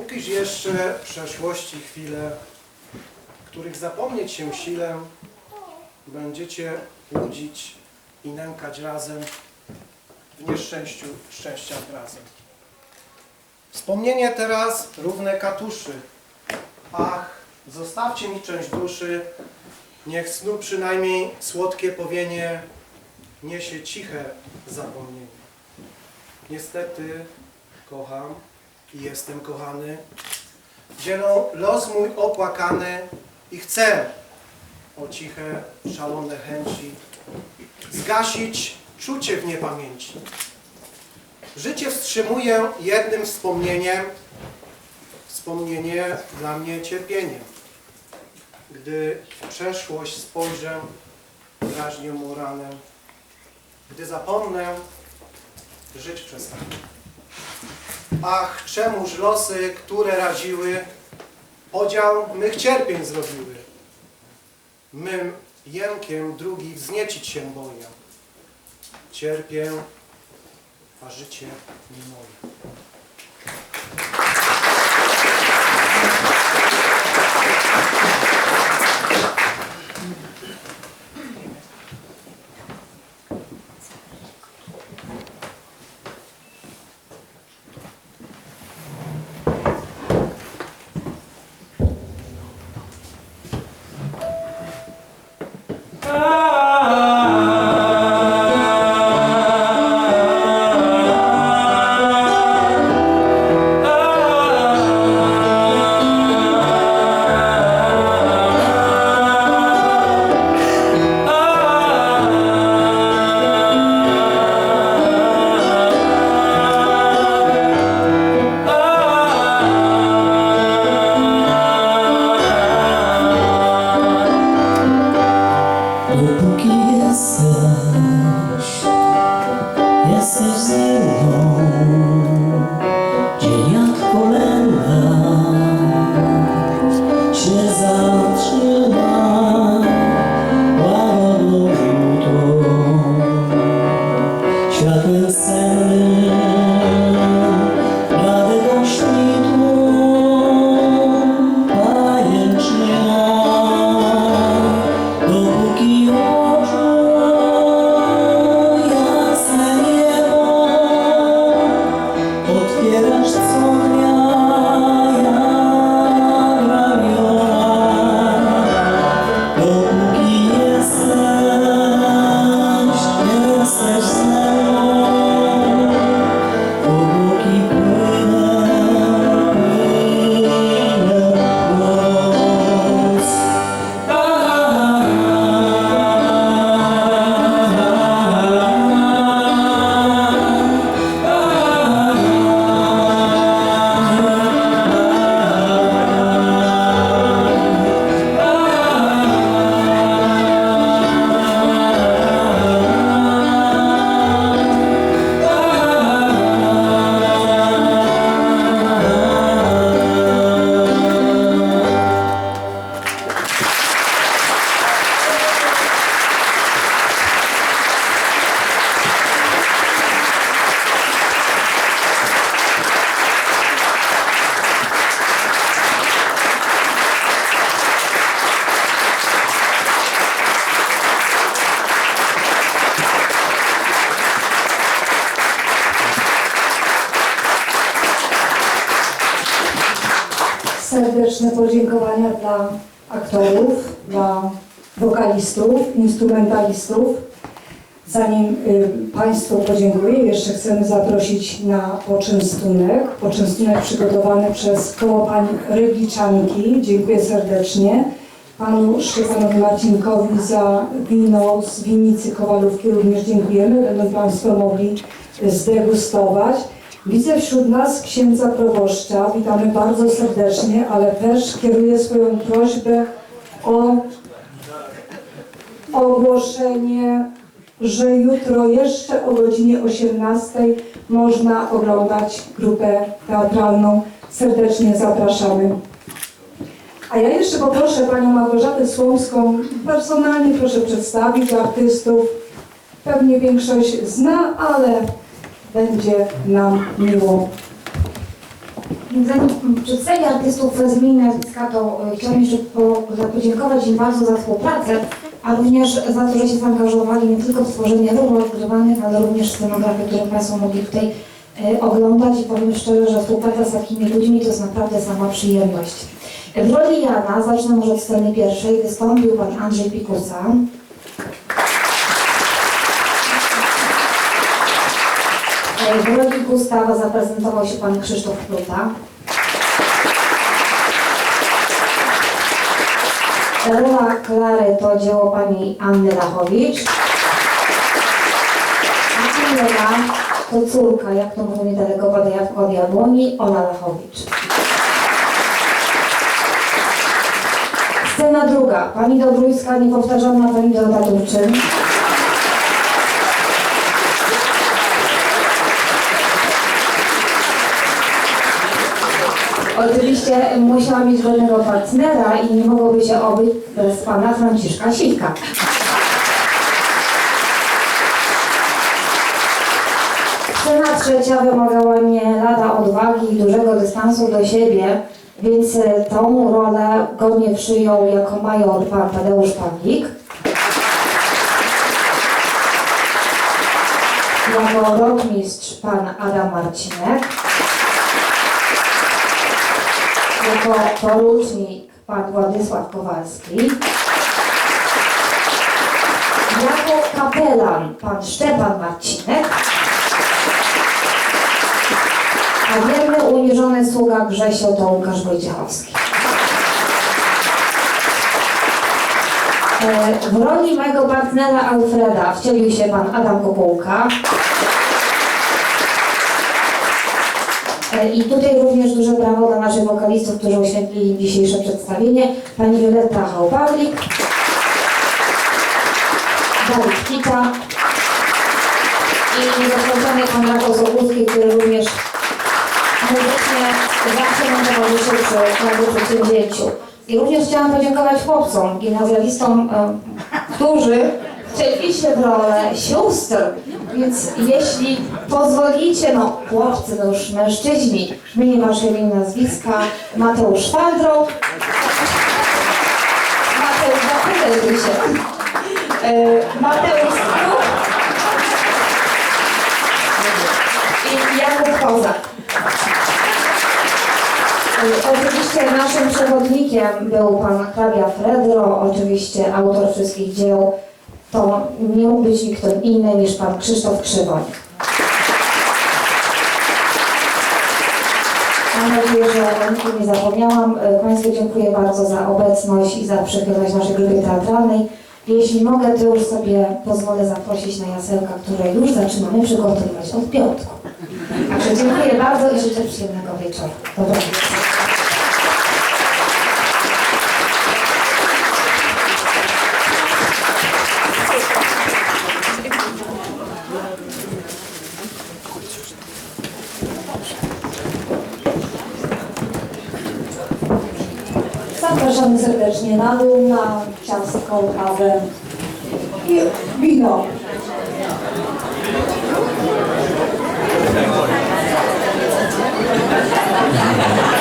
Pókiż jeszcze przeszłości chwile, których zapomnieć się silę, będziecie łudzić i nękać razem, w nieszczęściu szczęścia razem. Wspomnienie teraz równe katuszy. Ach, zostawcie mi część duszy, niech snu przynajmniej słodkie powienie niesie ciche zapomnienie. Niestety kocham jestem kochany. Dzielą los mój opłakany i chcę o ciche, szalone chęci zgasić czucie w niepamięci. Życie wstrzymuję jednym wspomnieniem, wspomnienie dla mnie cierpieniem. Gdy w przeszłość spojrzę, drażnię mu ranę. Gdy zapomnę, żyć przestanę. Ach, czemuż losy, które raziły, podział mych cierpień zrobiły. Mym jękiem drugich wzniecić się boję. Cierpię, a życie nie moje. Serdeczne podziękowania dla aktorów, dla wokalistów, instrumentalistów. Zanim y, Państwu podziękuję, jeszcze chcemy zaprosić na poczęstunek. Poczęstunek przygotowany przez koło Pań Rygliczanki. Dziękuję serdecznie. Panu Szczepanowi Marcinkowi za wino z winnicy Kowalówki również dziękujemy. Będą Państwo mogli zdegustować. Widzę wśród nas księdza proboszcza. Witamy bardzo serdecznie, ale też kieruję swoją prośbę o ogłoszenie, że jutro jeszcze o godzinie 18 można oglądać grupę teatralną. Serdecznie zapraszamy. A ja jeszcze poproszę Panią Małgorzatę Słomską, personalnie proszę przedstawić artystów. Pewnie większość zna, ale będzie nam miło. zanim przedstawię artystów z imienia nazwiska, to e, chciałam jeszcze podziękować im bardzo za współpracę, a również za to, że się zaangażowali nie tylko w tworzenie ról odgrywanych, ale również scenografię, którą Państwo mogli tutaj e, oglądać i powiem szczerze, że współpraca z takimi ludźmi to jest naprawdę sama przyjemność. W roli Jana, zacznę może od sceny pierwszej, wystąpił Pan Andrzej Pikusa. W roli Gustawa zaprezentował się Pan Krzysztof Pluta. Rola Klary to dzieło Pani Anny Lachowicz. A Anna to córka, jak to mówią niedaleko od Jabłoni, Ola Lachowicz. Scena druga. Pani Dobrójska, niepowtarzalna Pani Dorota Turczyn. Oczywiście musiała mieć godnego partnera i nie mogłoby się obyć bez pana Franciszka Siwka. Scena trzecia wymagała nie lada odwagi i dużego dystansu do siebie, więc e, tą rolę godnie przyjął jako major pan Tadeusz Pawlik. Jako rotmistrz pan Adam Marcinek. Jako porucznik pan Władysław Kowalski. Jako kapelan pan Szczepan Marcinek. A wierny uniżony sługa Grzesio to Łukasz Wojciechowski. E, W roli mojego partnera Alfreda wcielił się pan Adam Kopułka. I tutaj również duże brawo dla naszych wokalistów, którzy uświętlili dzisiejsze przedstawienie. Pani Violetta Hałpawlik, Dawid Kita i niezakończony pan Rafał Sokulski, który również muzycznie zawsze nam towarzyszył przy każdym przedsięwzięciu. I również chciałam podziękować chłopcom, gimnazjalistom, e, którzy wcielili się w rolę sióstr. Więc jeśli pozwolicie, no chłopcy, no już mężczyźni, wymienię wasze imię i nazwiska, Mateusz Faldro, Mateusz Zapytaj się, E, Mateusz Struk i Jakub Kozak. E, Oczywiście naszym przewodnikiem był pan hrabia Fredro, oczywiście autor wszystkich dzieł. To nie mógł być nikt inny niż pan Krzysztof Krzywoń. Mam nadzieję, że o nikim nie zapomniałam. E, Państwu dziękuję bardzo za obecność i za przychylność naszej grupie teatralnej. Jeśli mogę, to już sobie pozwolę zaprosić na jasełka, które już zaczynamy przygotowywać od piątku. Także dziękuję bardzo i życzę przyjemnego wieczoru. Dobranoc. Zapraszamy serdecznie na dół, na ciastko, kawę i wino. Tak, tak,